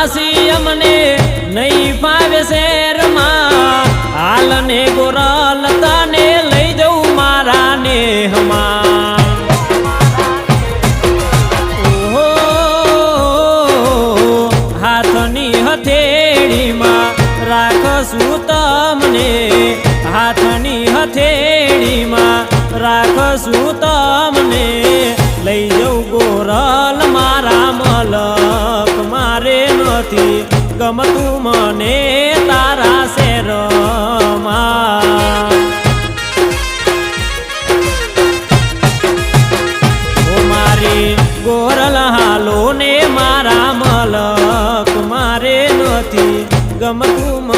માસી અમને નહીં ફાવે શેરમાં. હાલ ને ગોરલ તને લઈ જવું મારા નેહમાં. રાખશું તમને. હાથની હથેળીમાં રાખશું તમને. લઈ જવું ગોરા નથી ગમતું મને તારા શેરમાં. મારી ગોરલ હાલો ને મારા મલક મારે નથી ગમતું